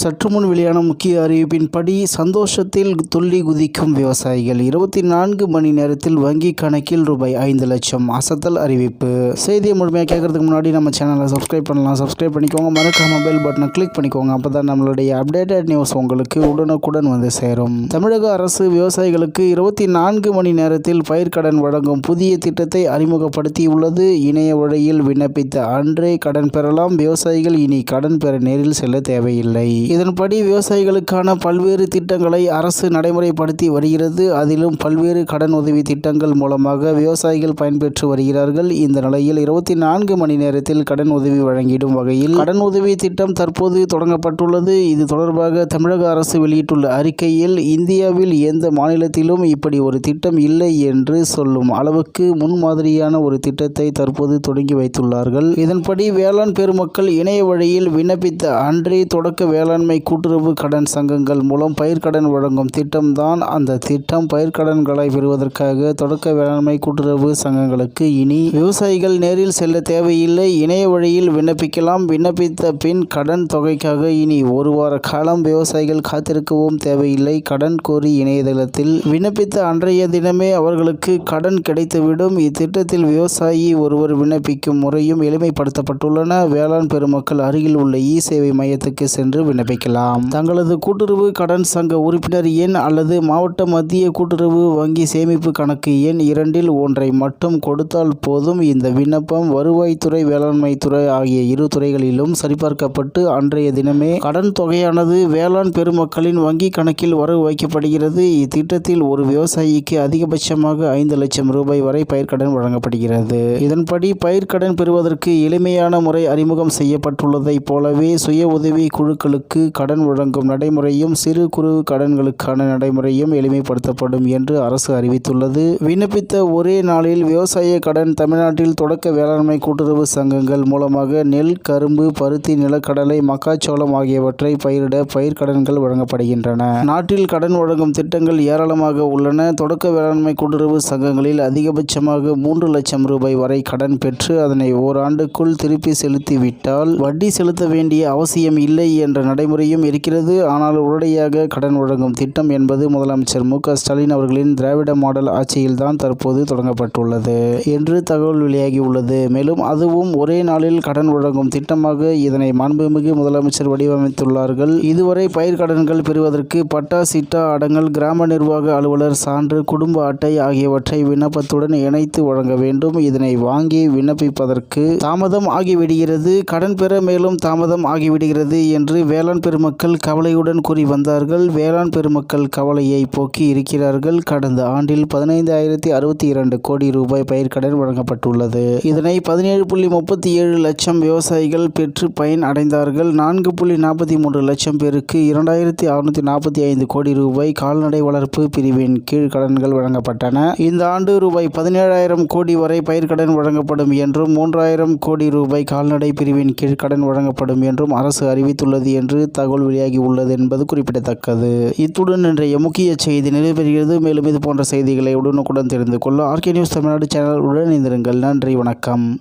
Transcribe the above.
சற்று முன் வெளியான முக்கிய அறிவிப்பின்படி சந்தோஷத்தில் துள்ளி குதிக்கும் விவசாயிகள் இருபத்தி நான்கு மணி நேரத்தில் வங்கி கணக்கில் ரூபாய் ஐந்து லட்சம் அசத்தல் அறிவிப்பு. செய்தியை முழுமையாக கேட்கறதுக்கு முன்னாடி நம்ம சேனலை சப்ஸ்கிரைப் பண்ணலாம். சப்ஸ்கிரைப் பண்ணிக்கோங்க. மறக்காம பெல் பட்டனை கிளிக் பண்ணிக்கோங்க. அப்போ தான் நம்மளுடைய அப்டேட்டட் நியூஸ் உங்களுக்கு உடனுக்குடன் வந்து சேரும். தமிழக அரசு விவசாயிகளுக்கு இருபத்தி நான்கு மணி நேரத்தில் பயிர்க்கடன் வழங்கும் புதிய திட்டத்தை அறிமுகப்படுத்தியுள்ளது. இணைய வழியில் விண்ணப்பித்த அன்றே கடன் பெறலாம். விவசாயிகள் இனி கடன் பெற நேரில் செல்ல தேவையில்லை. இதன்படி விவசாயிகளுக்கான பல்வேறு திட்டங்களை அரசு நடைமுறைப்படுத்தி வருகிறது. அதிலும் பல்வேறு கடன் உதவி திட்டங்கள் மூலமாக விவசாயிகள் பயன்பெற்று வருகிறார்கள். இந்த நிலையில் இருபத்தி நான்கு மணி நேரத்தில் கடன் உதவி வழங்கிடும் வகையில் கடன் உதவி திட்டம் தற்போது தொடங்கப்பட்டுள்ளது. இது தொடர்பாக தமிழக அரசு வெளியிட்டுள்ள அறிக்கையில் இந்தியாவில் எந்த மாநிலத்திலும் இப்படி ஒரு திட்டம் இல்லை என்று சொல்லும் அளவுக்கு முன்மாதிரியான ஒரு திட்டத்தை தற்போது தொடங்கி வைத்துள்ளார்கள். இதன்படி வேளாண் பெருமக்கள் இணைய வழியில் விண்ணப்பித்த அன்றே தொடக்க வேளாண் வேளாண்மை கூட்டுறவு கடன் சங்கங்கள் மூலம் பயிர்க்கடன் வழங்கும் திட்டம்தான் அந்த திட்டம். பயிர்க்கடன்களை பெறுவதற்காக தொடக்க வேளாண்மை கூட்டுறவு சங்கங்களுக்கு இனி விவசாயிகள் நேரில் செல்ல தேவையில்லை. இணைய வழியில் விண்ணப்பிக்கலாம். விண்ணப்பித்த பின் கடன் தொகைக்காக இனி ஒரு வார காலம் விவசாயிகள் காத்திருக்கவும் தேவையில்லை. கடன் கோரி இணையதளத்தில் விண்ணப்பித்த அன்றைய தினமே அவர்களுக்கு கடன் கிடைத்துவிடும். இத்திட்டத்தில் விவசாயி ஒருவர் விண்ணப்பிக்கும் முறையும் எளிமைப்படுத்தப்பட்டுள்ளன. வேளாண் பெருமக்கள் அருகில் உள்ள இ சேவை மையத்துக்கு சென்று விண்ணப்பிக்கலாம் தங்களது கூட்டுறவு கடன் சங்க உறுப்பினர் எண் அல்லது மாவட்ட மத்திய கூட்டுறவு வங்கி சேமிப்பு கணக்கு எண் இரண்டில் ஒன்றை மட்டும் கொடுத்தால் போதும். இந்த விண்ணப்பம் வருவாய்த்துறை வேளாண்மை துறை ஆகிய இரு துறைகளிலும் சரிபார்க்கப்பட்டு அன்றைய தினமே கடன் தொகையானது வேளாண் பெருமக்களின் வங்கி கணக்கில் வரவு வைக்கப்படுகிறது. இத்திட்டத்தில் ஒரு விவசாயிக்கு அதிகபட்சமாக ஐந்து லட்சம் ரூபாய் வரை பயிர்க்கடன் வழங்கப்படுகிறது. இதன்படி பயிர்க்கடன் பெறுவதற்கு எளிமையான முறை அறிமுகம் செய்யப்பட்டுள்ளதைப் போலவே சுய உதவி குழுக்களுக்கு கடன் வழங்கும் நடைமுறையும் சிறு குறு கடன்களுக்கான நடைமுறையும் எளிமைப்படுத்தப்படும் என்று அரசு அறிவித்துள்ளது. விண்ணப்பித்த ஒரே நாளில் விவசாய கடன் தமிழ்நாட்டில் தொடக்க வேளாண்மை கூட்டுறவு சங்கங்கள் மூலமாக நெல் கரும்பு பருத்தி நிலக்கடலை மக்காச்சோளம் ஆகியவற்றை பயிரிட பயிர்க்கடன்கள் வழங்கப்படுகின்றன. நாட்டில் கடன் வழங்கும் திட்டங்கள் ஏராளமாக உள்ளன. தொடக்க வேளாண்மை கூட்டுறவு சங்கங்களில் அதிகபட்சமாக மூன்று லட்சம் ரூபாய் வரை கடன் பெற்று அதனை ஓராண்டுக்குள் திருப்பி செலுத்திவிட்டால் வட்டி செலுத்த வேண்டிய அவசியம் இல்லை என்ற நடைமுறையும் இருக்கிறது. ஆனால் உடனடியாக கடன் வழங்கும் திட்டம் என்பது முதலமைச்சர் மு. ஸ்டாலின் அவர்களின் திராவிட மாடல் ஆட்சியில்தான் தற்போது தொடங்கப்பட்டுள்ளது என்று தகவல் வெளியாகியுள்ளது மேலும் அதுவும் ஒரே நாளில் கடன் வழங்கும் திட்டமாக இதனை மாண்புமிகு முதலமைச்சர் வடிவமைத்துள்ளார்கள். இதுவரை பயிர்க்கடன்கள் பெறுவதற்கு பட்டா சிட்டா அடங்கல் கிராம நிர்வாக அலுவலர் சான்று குடும்ப அட்டை ஆகியவற்றை விண்ணப்பத்துடன் இணைத்து வழங்க வேண்டும். இதனை வாங்கி விண்ணப்பிப்பதற்கு தாமதம் ஆகிவிடுகிறது. கடன் பெற மேலும் தாமதம் ஆகிவிடுகிறது என்று வேளாண் பெருமக்கள் கவலையுடன் கூறி வந்தார்கள். வேளாண் பெருமக்கள் கவலையை போக்கி இருக்கிறார்கள். கடந்த ஆண்டில் பதினைந்தாயிரத்தி அறுபத்தி இரண்டு கோடி ரூபாய் பயிர்க்கடன் வழங்கப்பட்டுள்ளது. இதனை பதினேழு புள்ளி முப்பத்தி ஏழு லட்சம் விவசாயிகள் பெற்று பயன் அடைந்தார்கள். நான்கு புள்ளி நாற்பத்தி மூன்று லட்சம் பேருக்கு இரண்டாயிரத்தி அறுநூத்தி நாற்பத்தி ஐந்து கோடி ரூபாய் கால்நடை வளர்ப்பு பிரிவின் கீழ் கடன்கள் வழங்கப்பட்டன. இந்த ஆண்டு ரூபாய் பதினேழாயிரம் கோடி வரை பயிர்க்கடன் வழங்கப்படும் என்றும் மூன்றாயிரம் கோடி ரூபாய் கால்நடை பிரிவின் கீழ் கடன் வழங்கப்படும் என்றும் அரசு அறிவித்துள்ளது என்று தகவல் வெளியாகி உள்ளது என்பது குறிப்பிடத்தக்கது. இத்துடன் இன்றைய முக்கிய செய்தி நிறைவேறுகிறது. மேலும் இது போன்ற செய்திகளை உடனுக்குடன் தெரிந்து கொள்ள ஆர்கே நியூஸ் தமிழ்நாடு சேனல் உடன் இணைந்திருங்கள். நன்றி வணக்கம்.